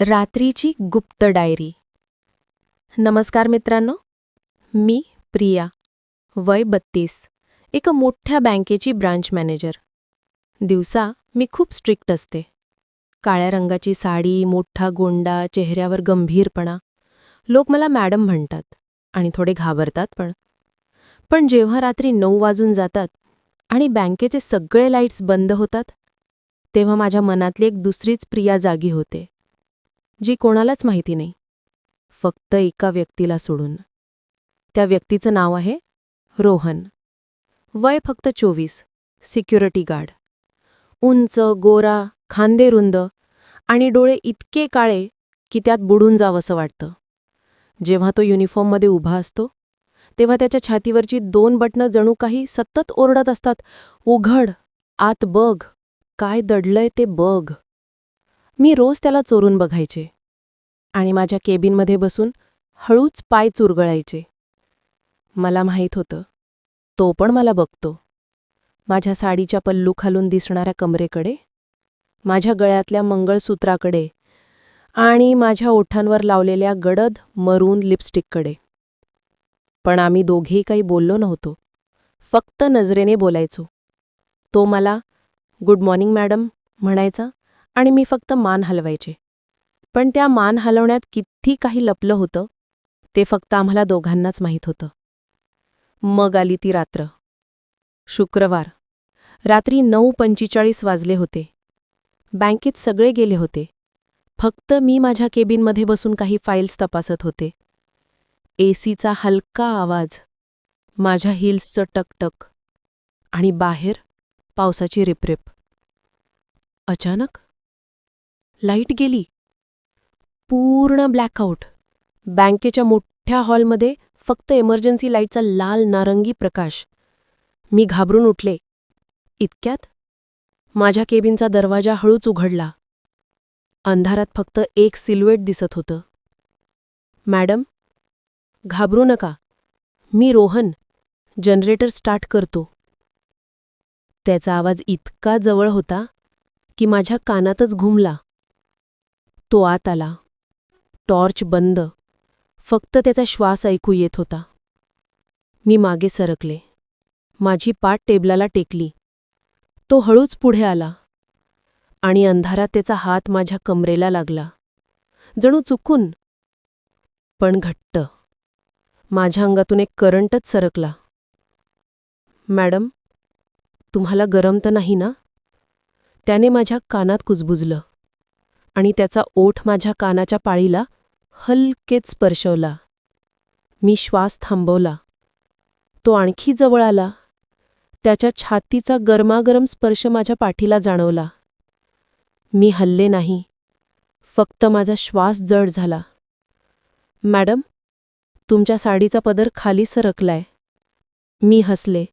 रात्रीची गुप्त डायरी. नमस्कार मित्रांनो मी प्रिया वय बत्तीस एका मोठ्या बँकेची ब्रांच मॅनेजर. दिवसा मी खूप स्ट्रिक्ट असते. काळ्या रंगाची साडी मोठा गोंडा चेहऱ्यावर गंभीरपणा. लोक मला मॅडम म्हणतात आणि थोडे घाबरतात पण. पण जेव्हा रात्री नऊ वाजून जातात आणि बँकेचे सगळे लाईट्स बंद होतात तेव्हा माझ्या मनातली एक दुसरीच प्रिया जागी होते. जी कोणालाच माहिती नाही. फक्त एका व्यक्तीला सोडून. त्या व्यक्तीचं नाव आहे रोहन. वय फक्त चोवीस. Security guard. उंच गोरा खांदे रुंद आणि डोळे इतके काळे की त्यात बुडून जावंसं वाटतं. जेव्हा तो युनिफॉर्ममध्ये उभा असतो तेव्हा त्याच्या छातीवरची दोन बटणं जणू काही सतत ओरडत असतात. उघड आत बघ. काय दडलंय ते बघ. मी रोज त्याला चोरून बघायचे. आणि माझ्या केबिनमध्ये बसून हळूच पाय चुरगळायचे. मला माहीत होतं तो पण मला बघतो. माझ्या साडीच्या पल्लू खालून दिसणाऱ्या कमरेकडे माझ्या गळ्यातल्या मंगळसूत्राकडे आणि माझ्या ओठांवर लावलेल्या गडद मरून लिपस्टिककडे. पण आम्ही दोघेही काही बोललो नव्हतो. फक्त नजरेने बोलायचो. तो मला गुड मॉर्निंग मॅडम म्हणायचा. आणि मी फक्त मान हलवायचे. पण त्या मान हलवण्यात किती काही लपलं होतं ते फक्त आम्हाला दोघांनाच माहीत होतं. मग आली ती रात्र. शुक्रवार. रात्री नऊ पंचेचाळीस वाजले होते. बँकेत सगळे गेले होते. फक्त मी माझ्या केबिनमध्ये बसून काही फाईल्स तपासत होते. एसीचा हलका आवाज. माझ्या हिल्सचं टकटक. आणि बाहेर पावसाची रिपरिप. अचानक लाइट गेली. पूर्ण ब्लॅकआउट बँकेच्या मोठ्या हॉलमध्ये फक्त इमर्जन्सी लाईटचा लाल नारंगी प्रकाश. मी घाबरून उठले. इतक्यात? माझ्या केबिनचा दरवाजा हळूच उघडला. अंधारात फक्त एक सिल्वेट दिसत होतं. मॅडम घाबरू नका. मी रोहन जनरेटर स्टार्ट करतो. त्याचा आवाज इतका जवळ होता की माझ्या कानातच घुमला. तो आत आला. टॉर्च बंद. फक्त त्याचा श्वास ऐकू येत होता. मी मागे सरकले. माझी पाठ टेबलाला टेकली. तो हळूच पुढे आला. आणि अंधारात त्याचा हात माझ्या कमरेला लागला. जणू चुकून पण घट्ट. माझ्या अंगातून एक करंटच सरकला. मॅडम तुम्हाला गरम तर नाही ना? त्याने माझ्या कानात कुजबुजलं. आणि त्याचा ओठ माझ्या कानाच्या पाळीला हलकेच स्पर्शवला. मी श्वास थांबवला. तो आणखी जवळ आला. त्याच्या छातीचा गरमागरम स्पर्श माझ्या पाठीला जाणवला. मी हल्ले नाही. फक्त माझा श्वास जड झाला. मॅडम तुमच्या साडीचा पदर खाली सरकलाय. मी हसले.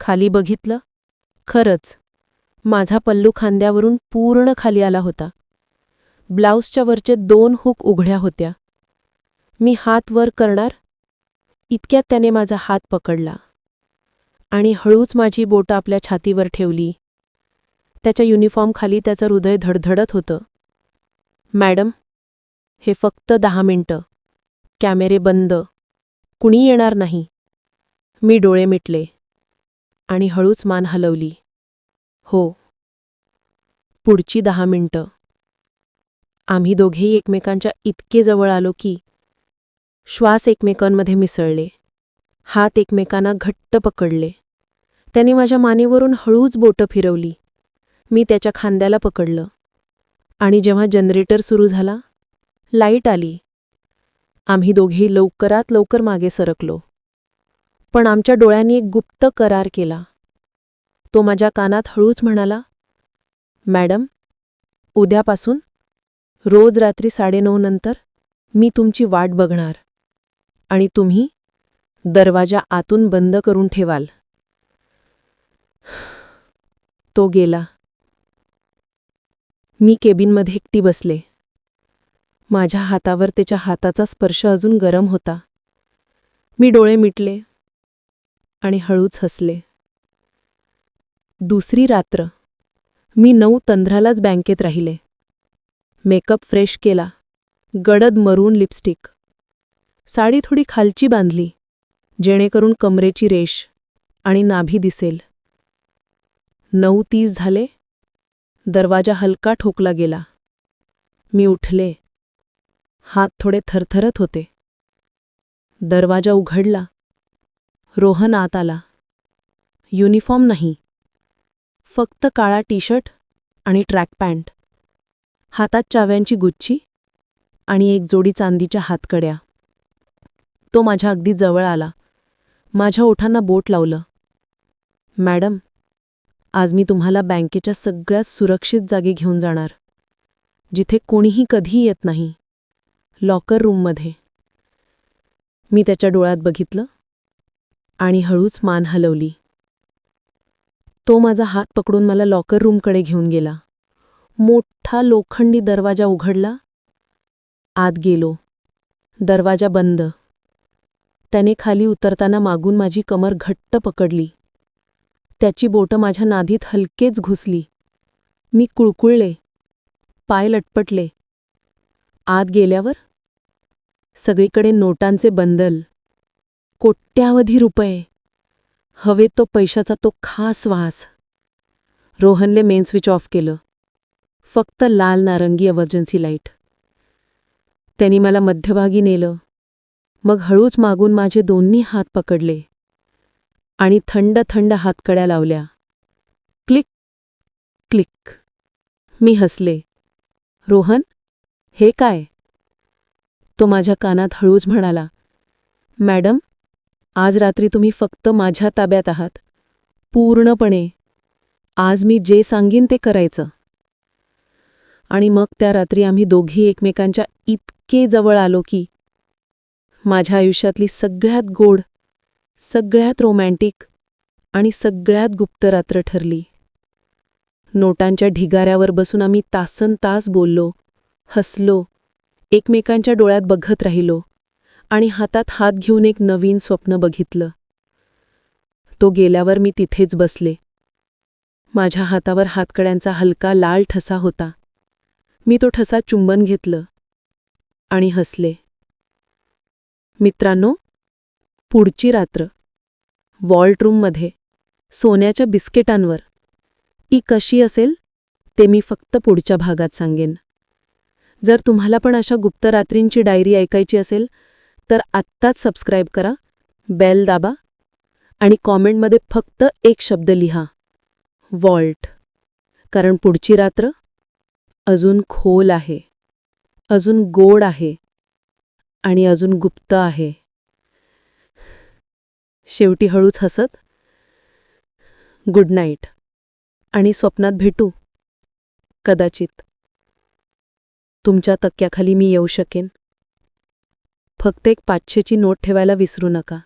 खाली बघितलं? खरंच. माझा पल्लू खांद्यावरून पूर्ण खाली आला होता. ब्लाऊजच्या वरचे दोन हुक उघड्या होत्या. मी हात वर करणार? इतक्यात त्याने माझा हात पकडला. आणि हळूच माझी बोटं आपल्या छातीवर ठेवली. त्याच्या युनिफॉर्मखाली त्याचं हृदय धडधडत होतं. मॅडम हे फक्त दहा मिनटं. कॅमेरे बंद. कुणी येणार नाही. मी डोळे मिटले. आणि हळूच मान हलवली. हो. पुढची दहा मिनटं. आम्ही दोघेही एकमेकांच्या इतके जवळ आलो की श्वास एकमेकांमध्ये मिसळले. हात एकमेकांना घट्ट पकडले. त्याने माझ्या मानेवरून हळूच बोटं फिरवली. मी त्याच्या खांद्याला पकडलं. आणि जेव्हा जनरेटर सुरू झाला लाइट आली. आम्ही दोघेही लवकरात लवकर मागे सरकलो. पण आमच्या डोळ्यांनी एक गुप्त करार केला. तो माझ्या कानात हळूच म्हणाला मॅडम उद्यापासून रोज रात्री साडेनऊ नंतर मी तुमची वाट बघणार. आणि तुम्ही दरवाजा आतून बंद करून ठेवाल. तो गेला. मी केबिनमध्ये एकटी बसले. माझ्या हातावर त्याच्या हाताचा स्पर्श अजून गरम होता. मी डोळे मिटले आणि हळूच हसले. दुसरी रात्र मी नऊ तंधरालाच बँकेत राहिले. मेकअप फ्रेश केला. गडद मरून लिपस्टिक. साडी थोडी खालची बांधली जेणेकरून कमरेची रेष आणि नाभी दिसेल. नऊ तीस झाले. दरवाजा हलका ठोकला गेला. मी उठले. हात थोडे थरथरत होते. दरवाजा उघडला. रोहन आत आला. युनिफॉर्म नाही. फक्त काळा टी शर्ट आणि ट्रॅक पॅन्ट. हातात चाव्यांची गुच्छी आणि एक जोडी चांदीच्या हातकड्या. तो माझ्या अगदी जवळ आला. माझ्या ओठांना बोट लावलं. मॅडम आज मी तुम्हाला बँकेच्या सगळ्यात सुरक्षित जागी घेऊन जाणार. जिथे कोणीही कधी येत नाही. लॉकर रूममध्ये. मी त्याच्या डोळ्यात बघितलं आणि हळूच मान हलवली. तो माझा हात पकडून मला लॉकर रूमकडे घेऊन गेला. मोठा लोखंडी दरवाजा उघडला. आत गेलो. दरवाजा बंद. त्याने खाली उतरताना मागून माझी कमर घट्ट पकडली. त्याची बोटं माझ्या नाधीत हलकेच घुसली. मी कुळकुळले. पाय लटपटले. आत गेल्यावर? सगळीकडे नोटांचे बंदल. कोट्यावधी रुपये. हवेत तो पैशाचा तो खास वास. रोहनले मेन स्विच ऑफ केलं. फक्त लाल नारंगी एमर्जन्सी लाइट. त्यांनी मला मध्यभागी नेलं. मग हळूच मागून माझे दोन्ही हात पकडले. आणि थंड थंड हातकड्या लावल्या. Click click. मी हसले. रोहन हे काय? तो माझ्या कानात हळूच म्हणाला. मॅडम आज रात्री तुम्ही फक्त माझ्या ताब्यात आहात. पूर्णपणे. आज मी जे सांगीन ते करायचं. आणि मग त्या रात्री आम्ही दोघी एकमेकांच्या इतके जवळ आलो की माझ्या आयुष्यातली सगळ्यात गोड सगळ्यात रोमॅन्टिक आणि सगळ्यात गुप्त रात्र ठरली. नोटांच्या ढिगाऱ्यावर बसून आम्ही तासन तास बोललो हसलो एकमेकांच्या डोळ्यात बघत राहिलो आणि हातात हात घेऊन एक नवीन स्वप्न बघितलं. तो गेल्यावर मी तिथेच बसले. माझ्या हातावर हातकड्यांचा हलका लाल ठसा होता. मी तो ठसा चुंबन घेतलं आणि हसले. मित्रांनो पुढची रात्र. वॉल्ट रूममध्ये सोन्याच्या बिस्किटांवर. ती कशी असेल ते मी फक्त पुढच्या भागात सांगेन. जर तुम्हाला पण अशा गुप्त रात्रींची डायरी ऐकायची असेल तर आत्ताच सबस्क्राईब करा बेल दाबा आणि कॉमेंटमध्ये फक्त एक शब्द लिहा. वॉल्ट. कारण पुढची रात्र अजून खोल आहे अजून गोड आहे आणि अजून गुप्त आहे. शेवटी हळूच हसत गुड नाईट आणि स्वप्नात भेटू कदाचित. तुमच्या तक्क्याखाली मी येऊ शकेन. फक्त एक पाचशेची नोट ठेवायला विसरू नका.